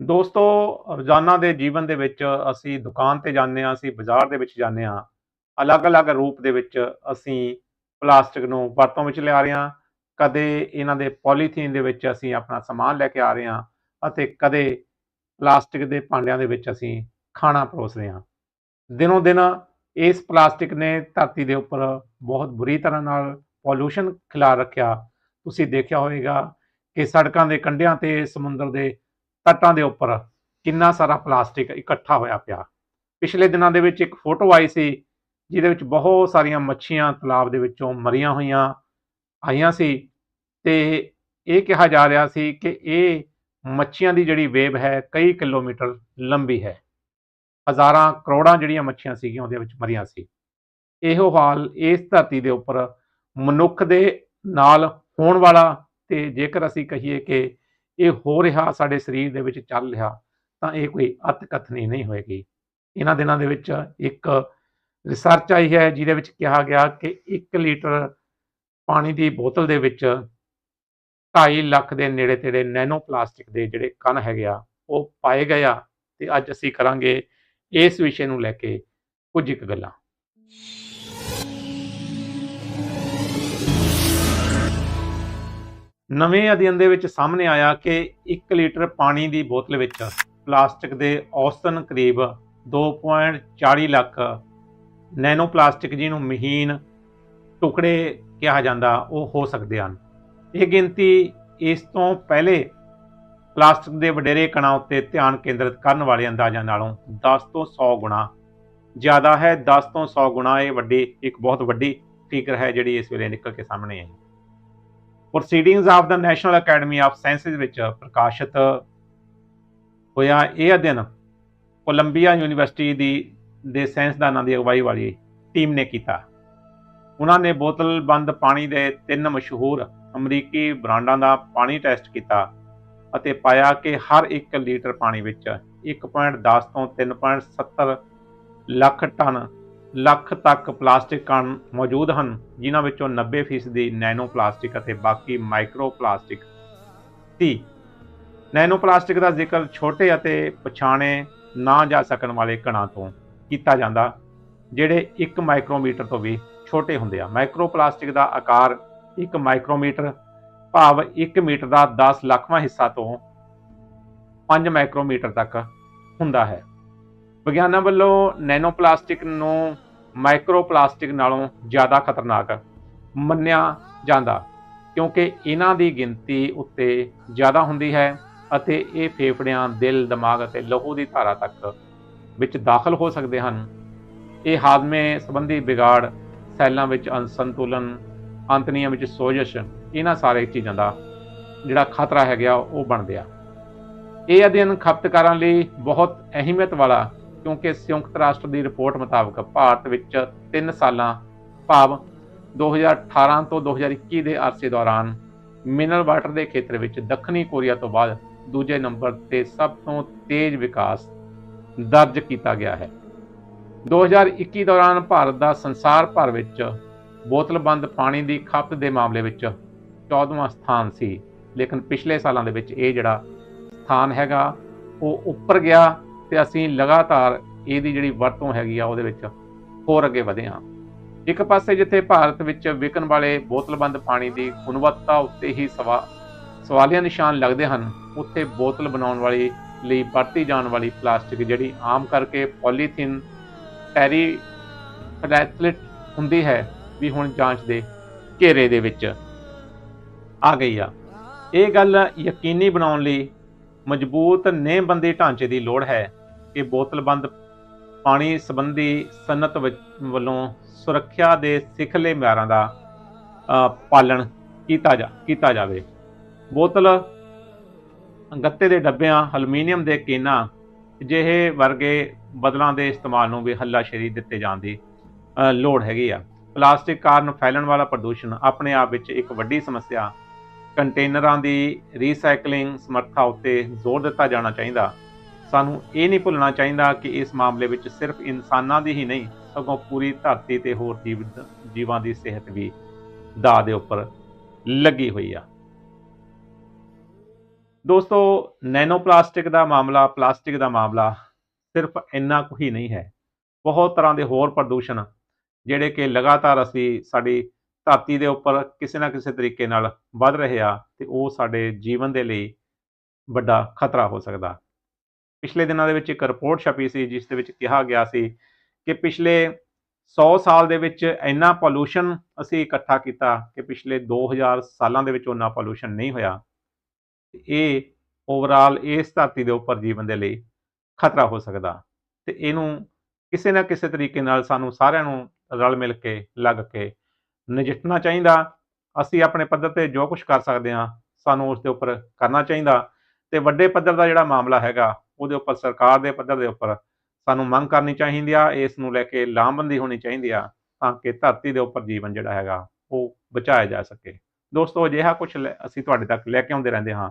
ਦੋਸਤੋ, ਰੋਜ਼ਾਨਾ ਦੇ ਜੀਵਨ ਦੇ ਵਿੱਚ ਅਸੀਂ ਦੁਕਾਨ ਤੇ ਜਾਂਦੇ ਹਾਂ, ਅਸੀਂ ਬਾਜ਼ਾਰ ਦੇ ਵਿੱਚ ਜਾਂਦੇ ਹਾਂ, ਅਲੱਗ-ਅਲੱਗ ਰੂਪ ਦੇ ਵਿੱਚ ਅਸੀਂ ਪਲਾਸਟਿਕ ਨੂੰ ਵਰਤੋਂ ਵਿੱਚ ਲਿਆ ਰਹੇ ਹਾਂ, ਕਦੇ ਇਹਨਾਂ ਦੇ ਪੋਲੀਥੀਨ ਦੇ ਵਿੱਚ ਅਸੀਂ ਆਪਣਾ ਸਮਾਨ ਲੈ ਕੇ ਆ ਰਹੇ ਹਾਂ ਅਤੇ ਕਦੇ ਪਲਾਸਟਿਕ ਦੇ ਭਾਂਡਿਆਂ ਦੇ ਵਿੱਚ ਅਸੀਂ ਖਾਣਾ ਪਰੋਸ ਰਹੇ ਹਾਂ। ਦਿਨੋਂ ਦਿਨ ਇਸ ਪਲਾਸਟਿਕ ਨੇ ਧਰਤੀ ਦੇ ਉੱਪਰ ਬਹੁਤ ਬੁਰੀ ਤਰ੍ਹਾਂ ਨਾਲ ਪੋਲੂਸ਼ਨ ਖਿਲਾਰ ਰੱਖਿਆ। ਤੁਸੀਂ ਦੇਖਿਆ ਹੋਵੇਗਾ ਕਿ ਸੜਕਾਂ ਦੇ ਕੰਢਿਆਂ ਤੇ, ਸਮੁੰਦਰ ਦੇ ਤੱਟਾਂ ਦੇ ਉੱਪਰ ਕਿੰਨਾ ਸਾਰਾ ਪਲਾਸਟਿਕ ਇਕੱਠਾ ਹੋਇਆ ਪਿਆ। ਪਿਛਲੇ ਦਿਨਾਂ ਦੇ ਵਿੱਚ ਇੱਕ ਫੋਟੋ ਆਈ ਸੀ, ਜਿਹਦੇ ਵਿੱਚ ਬਹੁਤ ਸਾਰੀਆਂ ਮੱਛੀਆਂ ਤਲਾਬ ਦੇ ਵਿੱਚੋਂ ਮਰੀਆਂ ਹੋਈਆਂ ਆਈਆਂ ਸੀ ਤੇ ਇਹ ਕਿਹਾ ਜਾ ਰਿਹਾ ਸੀ ਕਿ ਇਹ ਮੱਛੀਆਂ ਦੀ ਜਿਹੜੀ ਵੇਵ ਹੈ ਕਈ ਕਿਲੋਮੀਟਰ ਲੰਬੀ ਹੈ। ਹਜ਼ਾਰਾਂ ਕਰੋੜਾਂ ਜਿਹੜੀਆਂ ਮੱਛੀਆਂ ਸੀਗੀਆਂ ਉਹਦੇ ਵਿੱਚ ਮਰੀਆਂ ਸੀ। ਇਹੋ ਹਾਲ ਇਸ ਧਰਤੀ ਦੇ ਉੱਪਰ ਮਨੁੱਖ ਦੇ ਨਾਲ ਹੋਣ ਵਾਲਾ ਤੇ ਜੇਕਰ ਅਸੀਂ ਕਹੀਏ ਕਿ ਇਹ ਹੋ ਰਿਹਾ ਸਾਡੇ ਸਰੀਰ ਦੇ ਵਿੱਚ ਚੱਲ ਰਿਹਾ, ਤਾਂ ਇਹ ਕੋਈ ਅਤਕਥਨੀ ਨਹੀਂ ਹੋਏਗੀ। ਇਹਨਾਂ ਦਿਨਾਂ ਦੇ ਵਿੱਚ ਇੱਕ ਰਿਸਰਚ ਆਈ ਹੈ ਜਿਹਦੇ ਵਿੱਚ ਕਿਹਾ ਗਿਆ ਕਿ 1 ਲੀਟਰ ਪਾਣੀ ਦੀ ਬੋਤਲ ਦੇ ਵਿੱਚ 2.5 ਲੱਖ ਦੇ ਨੇੜੇ ਤੇੜੇ ਨੈਨੋ ਪਲਾਸਟਿਕ ਦੇ ਜਿਹੜੇ ਕਣ ਹੈਗੇ ਆ, ਉਹ ਪਾਏ ਗਏ ਆ ਤੇ ਅੱਜ ਅਸੀਂ ਕਰਾਂਗੇ ਇਸ ਵਿਸ਼ੇ ਨੂੰ ਲੈ ਕੇ ਕੁਝ ਇੱਕ ਗੱਲਾਂ। ਨਵੇਂ ਅਧਿਐਨ ਦੇ ਵਿੱਚ ਸਾਹਮਣੇ ਆਇਆ ਕਿ 1 ਲੀਟਰ ਪਾਣੀ ਦੀ ਬੋਤਲ ਵਿੱਚ ਪਲਾਸਟਿਕ ਦੇ ਔਸਤਨ ਕਰੀਬ 2.40 ਲੱਖ ਨੈਨੋ ਪਲਾਸਟਿਕ ਜਿਹਨੂੰ ਮਹੀਨ ਟੁਕੜੇ ਕਿਹਾ ਜਾਂਦਾ, ਉਹ ਹੋ ਸਕਦੇ ਹਨ। ਇਹ ਗਿਣਤੀ ਇਸ ਤੋਂ ਪਹਿਲੇ ਪਲਾਸਟਿਕ ਦੇ ਵਡੇਰੇ ਕਣਾਂ ਉੱਤੇ ਧਿਆਨ ਕੇਂਦਰਿਤ ਕਰਨ ਵਾਲੇ ਅੰਦਾਜ਼ਾਂ ਨਾਲੋਂ 10 ਤੋਂ 100 ਗੁਣਾ ਜ਼ਿਆਦਾ ਹੈ। 10 ਤੋਂ 100 ਗੁਣਾ ਇਹ ਵੱਡੀ, ਇੱਕ ਬਹੁਤ ਵੱਡੀ ਫਿਕਰ ਹੈ ਜਿਹੜੀ ਇਸ ਵੇਲੇ ਨਿਕਲ ਕੇ ਸਾਹਮਣੇ ਆਈ। Proceedings of the national academy of sciences ਵਿੱਚ ਪ੍ਰਕਾਸ਼ਿਤ ਹੋਇਆ ਇਹ ਅਧਿਐਨ ਕੋਲੰਬੀਆ ਯੂਨੀਵਰਸਿਟੀ ਦੀ, ਦੇ ਸਾਇੰਸਦਾਨਾਂ ਦੀ ਅਗਵਾਈ ਵਾਲੀ ਟੀਮ ਨੇ ਕੀਤਾ। ਉਹਨਾਂ ਨੇ ਬੋਤਲ ਬੰਦ ਪਾਣੀ ਦੇ ਤਿੰਨ ਮਸ਼ਹੂਰ ਅਮਰੀਕੀ ਬ੍ਰਾਂਡਾਂ ਦਾ ਪਾਣੀ ਟੈਸਟ ਕੀਤਾ ਅਤੇ ਪਾਇਆ ਕਿ ਹਰ 1 ਲੀਟਰ ਪਾਣੀ ਵਿੱਚ 1.10 ਤੋਂ 3.70 ਲੱਖ ਟਨ ਲੱਖ ਤੱਕ ਪਲਾਸਟਿਕ ਕਣ ਮੌਜੂਦ ਹਨ, ਜਿਨ੍ਹਾਂ ਵਿੱਚੋਂ 90% ਦੀ ਨੈਨੋ ਪਲਾਸਟਿਕ ਅਤੇ ਬਾਕੀ ਮਾਈਕਰੋ ਪਲਾਸਟਿਕ ਸੀ। ਨੈਨੋ ਪਲਾਸਟਿਕ ਦਾ ਜ਼ਿਕਰ ਛੋਟੇ ਅਤੇ ਪਛਾਣੇ ਨਾ ਜਾ ਸਕਣ ਵਾਲੇ ਕਣਾਂ ਤੋਂ ਕੀਤਾ ਜਾਂਦਾ, ਜਿਹੜੇ 1 ਮਾਈਕਰੋਮੀਟਰ ਤੋਂ ਵੀ ਛੋਟੇ ਹੁੰਦੇ ਆ। ਮਾਈਕਰੋ ਪਲਾਸਟਿਕ ਦਾ ਆਕਾਰ 1 ਮਾਈਕਰੋਮੀਟਰ, ਭਾਵ 1 ਮੀਟਰ ਦਾ 10 ਲੱਖਵਾਂ ਹਿੱਸਾ ਤੋਂ 5 ਮਾਈਕਰੋਮੀਟਰ ਤੱਕ ਹੁੰਦਾ ਹੈ। ਵਿਗਿਆਨਾਂ ਵੱਲੋਂ ਨੈਨੋ ਪਲਾਸਟਿਕ ਨੂੰ ਮਾਈਕਰੋ ਪਲਾਸਟਿਕ ਨਾਲੋਂ ਜ਼ਿਆਦਾ ਖਤਰਨਾਕ ਮੰਨਿਆ ਜਾਂਦਾ, ਕਿਉਂਕਿ ਇਹਨਾਂ ਦੀ ਗਿਣਤੀ ਉੱਤੇ ਜ਼ਿਆਦਾ ਹੁੰਦੀ ਹੈ ਅਤੇ ਇਹ ਫੇਫੜਿਆਂ, ਦਿਲ, ਦਿਮਾਗ ਅਤੇ ਲਹੂ ਦੀ ਧਾਰਾ ਤੱਕ ਵਿੱਚ ਦਾਖਲ ਹੋ ਸਕਦੇ ਹਨ। ਇਹ ਹਾਜ਼ਮੇ ਸੰਬੰਧੀ ਵਿਗਾੜ, ਸੈੱਲਾਂ ਵਿੱਚ ਅਸੰਤੁਲਨ ਅੰਤਨੀਆਂ ਵਿੱਚ ਸੋਜਸ਼, ਇਹਨਾਂ ਸਾਰੇ ਚੀਜ਼ਾਂ ਦਾ ਜਿਹੜਾ ਖਤਰਾ ਹੈਗਾ ਉਹ ਬਣਦੇ ਆ ਇਹ ਅਧਿਐਨ ਖਪਤਕਾਰਾਂ ਲਈ ਬਹੁਤ ਅਹਿਮੀਅਤ ਵਾਲਾ ਕਿਉਂਕਿ ਸੰਯੁਕਤ ਰਾਸ਼ਟਰ ਦੀ ਰਿਪੋਰਟ ਮੁਤਾਬਕ ਭਾਰਤ ਵਿੱਚ 3 ਸਾਲਾਂ, ਭਾਵ 2018 ਤੋਂ 2021 ਦੇ ਅਰਸੇ ਦੌਰਾਨ ਮਿਨਰਲ ਵਾਟਰ ਦੇ ਖੇਤਰ ਵਿੱਚ ਦੱਖਣੀ ਕੋਰੀਆ ਤੋਂ ਬਾਅਦ ਦੂਜੇ ਨੰਬਰ ਤੇ ਸਭ ਤੋਂ ਤੇਜ਼ ਵਿਕਾਸ ਦਰਜ ਕੀਤਾ ਗਿਆ ਹੈ। 2021 ਦੌਰਾਨ ਭਾਰਤ ਦਾ ਸੰਸਾਰ ਭਰ ਵਿੱਚ ਬੋਤਲਬੰਦ ਪਾਣੀ ਦੀ ਖਪਤ ਦੇ ਮਾਮਲੇ ਵਿੱਚ 14ਵਾਂ ਸਥਾਨ ਸੀ। ਲੇਕਿਨ ਪਿਛਲੇ ਸਾਲਾਂ ਦੇ ਵਿੱਚ ਇਹ ਜਿਹੜਾ ਸਥਾਨ ਹੈਗਾ, ਉਹ ਉੱਪਰ ਗਿਆ। ਤੇ ਅਸੀਂ ਲਗਾਤਾਰ ਇਹਦੀ ਜਿਹੜੀ ਵਰਤੋਂ ਹੈਗੀ ਆ ਉਹਦੇ ਵਿੱਚ ਹੋਰ ਅੱਗੇ ਵਧੇ ਹਾਂ। ਇੱਕ ਪਾਸੇ ਜਿੱਥੇ ਭਾਰਤ ਵਿੱਚ ਵਿਕਣ ਵਾਲੇ ਬੋਤਲਬੰਦ ਪਾਣੀ ਦੀ ਗੁਣਵੱਤਾ ਉੱਤੇ ਹੀ ਸਵਾ, ਸਵਾਲੀਆ ਨਿਸ਼ਾਨ ਲੱਗਦੇ ਹਨ, ਉੱਥੇ ਬੋਤਲ ਬਣਾਉਣ ਵਾਲੀ ਲਈ ਵਰਤੀ ਜਾਣ ਵਾਲੀ ਪਲਾਸਟਿਕ ਜਿਹੜੀ ਆਮ ਕਰਕੇ ਪੋਲੀਥੀਨ ਟੈਰੀ ਫਲੈਥਲਿਟ ਹੁੰਦੀ ਹੈ, ਵੀ ਹੁਣ ਜਾਂਚ ਦੇ ਘੇਰੇ ਦੇ ਵਿੱਚ ਆ ਗਈ ਆ। ਇਹ ਗੱਲ ਯਕੀਨੀ ਬਣਾਉਣ ਲਈ ਮਜ਼ਬੂਤ ਨੇਮਬੰਦੀ ਢਾਂਚੇ ਦੀ ਲੋੜ ਹੈ ਕਿ ਬੋਤਲਬੰਦ ਪਾਣੀ ਸੰਬੰਧੀ ਸਨਅਤ ਵੱਲੋਂ ਸੁਰੱਖਿਆ ਦੇ ਸਿਖਲੇ ਮਿਆਰਾਂ ਦਾ ਪਾਲਣ ਕੀਤਾ ਜਾ, ਕੀਤਾ ਜਾਵੇ। ਬੋਤਲ ਗੱਤੇ ਦੇ ਡੱਬਿਆਂ ਐਲੂਮੀਨੀਅਮ ਦੇ ਕੇਨਾਂ ਜਿਹੇ ਵਰਗੇ ਬਦਲਾਂ ਦੇ ਇਸਤੇਮਾਲ ਨੂੰ ਵੀ ਹੱਲਾਸ਼ੇਰੀ ਦਿੱਤੇ ਜਾਣ ਦੀ ਲੋੜ ਹੈਗੀ ਆ। ਪਲਾਸਟਿਕ ਕਾਰਨ ਫੈਲਣ ਵਾਲਾ ਪ੍ਰਦੂਸ਼ਣ ਆਪਣੇ ਆਪ ਵਿੱਚ ਇੱਕ ਵੱਡੀ ਸਮੱਸਿਆ ਕੰਟੇਨਰਾਂ ਦੀ ਰੀਸਾਈਕਲਿੰਗ ਸਮਰੱਥਾ ਉੱਤੇ ਜ਼ੋਰ ਦਿੱਤਾ ਜਾਣਾ ਚਾਹੀਦਾ। ਸਾਨੂੰ ਇਹ ਨਹੀਂ ਭੁੱਲਣਾ ਚਾਹੀਦਾ ਕਿ ਇਸ ਮਾਮਲੇ ਵਿੱਚ ਸਿਰਫ ਇਨਸਾਨਾਂ ਦੀ ਹੀ ਨਹੀਂ, ਸਗੋਂ ਪੂਰੀ ਧਰਤੀ ਤੇ ਹੋਰ ਜੀਵ ਜੀਵਾਂ ਦੀ ਸਿਹਤ ਵੀ ਦਾ ਦੇ ਉੱਪਰ ਲੱਗੀ ਹੋਈ ਆ। ਦੋਸਤੋ ਨੈਨੋ ਪਲਾਸਟਿਕ ਦਾ ਮਾਮਲਾ, ਪਲਾਸਟਿਕ ਦਾ ਮਾਮਲਾ ਸਿਰਫ ਇੰਨਾ ਕੁ ਹੀ ਨਹੀਂ ਹੈ। ਬਹੁਤ ਤਰ੍ਹਾਂ ਦੇ ਹੋਰ ਪ੍ਰਦੂਸ਼ਣ, ਜਿਹੜੇ ਕਿ ਲਗਾਤਾਰ ਅਸੀਂ ਸਾਡੀ ਧਰਤੀ ਦੇ ਉੱਪਰ ਕਿਸੇ ਨਾ ਕਿਸੇ ਤਰੀਕੇ ਨਾਲ ਵੱਧ ਰਹੇ ਆ ਤੇ ਉਹ ਸਾਡੇ ਜੀਵਨ ਦੇ ਲਈ ਵੱਡਾ ਖਤਰਾ ਹੋ ਸਕਦਾ। ਪਿਛਲੇ ਦਿਨਾਂ ਦੇ ਵਿੱਚ ਇੱਕ ਰਿਪੋਰਟ ਛਪੀ ਸੀ, ਜਿਸ ਦੇ ਵਿੱਚ ਕਿਹਾ ਗਿਆ ਸੀ ਕਿ ਪਿਛਲੇ 100 ਸਾਲ ਦੇ ਵਿੱਚ ਇੰਨਾ ਪੋਲੂਸ਼ਨ ਅਸੀਂ ਇਕੱਠਾ ਕੀਤਾ ਕਿ ਪਿਛਲੇ 2000 ਸਾਲਾਂ ਦੇ ਵਿੱਚ ਉਹਨਾਂ ਪੋਲੂਸ਼ਨ ਨਹੀਂ ਹੋਇਆ। ਇਹ ਓਵਰਆਲ ਇਸ ਧਰਤੀ ਦੇ ਉੱਪਰ ਜੀਵਨ ਦੇ ਲਈ ਖਤਰਾ ਹੋ ਸਕਦਾ। ਤੇ ਇਹਨੂੰ ਕਿਸੇ ਨਾ ਕਿਸੇ ਤਰੀਕੇ ਨਾਲ ਸਾਨੂੰ ਸਾਰਿਆਂ ਨੂੰ ਰਲ ਮਿਲ ਕੇ, ਲੱਗ ਕੇ ਨਜਿੱਠਣਾ ਚਾਹੀਦਾ। ਅਸੀਂ ਆਪਣੇ ਪੱਧਰ ਤੇ ਜੋ ਕੁਝ ਕਰ ਸਕਦੇ ਹਾਂ, ਸਾਨੂੰ ਉਸ ਦੇ ਉੱਪਰ ਕਰਨਾ ਚਾਹੀਦਾ। ਤੇ ਵੱਡੇ ਪੱਧਰ ਦਾ ਜਿਹੜਾ ਮਾਮਲਾ ਹੈਗਾ, ਉਹਦੇ ਉੱਪਰ, ਸਰਕਾਰ ਦੇ ਪੱਧਰ ਦੇ ਉੱਪਰ ਸਾਨੂੰ ਮੰਗ ਕਰਨੀ ਚਾਹੀਦੀ ਆ, ਇਸ ਨੂੰ ਲੈ ਕੇ ਲਾਮਬੰਦੀ ਹੋਣੀ ਚਾਹੀਦੀ ਆ, ਤਾਂ ਕਿ ਧਰਤੀ ਦੇ ਉੱਪਰ ਜੀਵਨ ਜਿਹੜਾ ਹੈਗਾ, ਉਹ ਬਚਾਇਆ ਜਾ ਸਕੇ। ਦੋਸਤੋ, ਅਜਿਹਾ ਕੁਝ ਅਸੀਂ ਤੁਹਾਡੇ ਤੱਕ ਲੈ ਕੇ ਆਉਂਦੇ ਰਹਿੰਦੇ ਹਾਂ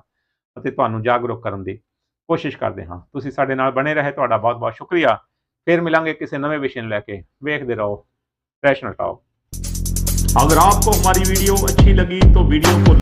ਅਤੇ ਤੁਹਾਨੂੰ ਜਾਗਰੂਕ ਕਰਨ ਦੀ ਕੋਸ਼ਿਸ਼ ਕਰਦੇ ਹਾਂ। ਤੁਸੀਂ ਸਾਡੇ ਨਾਲ ਬਣੇ ਰਹੇ, ਤੁਹਾਡਾ ਬਹੁਤ ਬਹੁਤ ਸ਼ੁਕਰੀਆ। ਫਿਰ ਮਿਲਾਂਗੇ ਕਿਸੇ ਨਵੇਂ ਵਿਸ਼ੇ ਨੂੰ ਲੈ ਕੇ। ਵੇਖਦੇ ਰਹੋ। ਰੈਸ਼ਨਲ ਟਾਕ अगर आपको हमारी वीडियो अच्छी लगी तो वीडियो को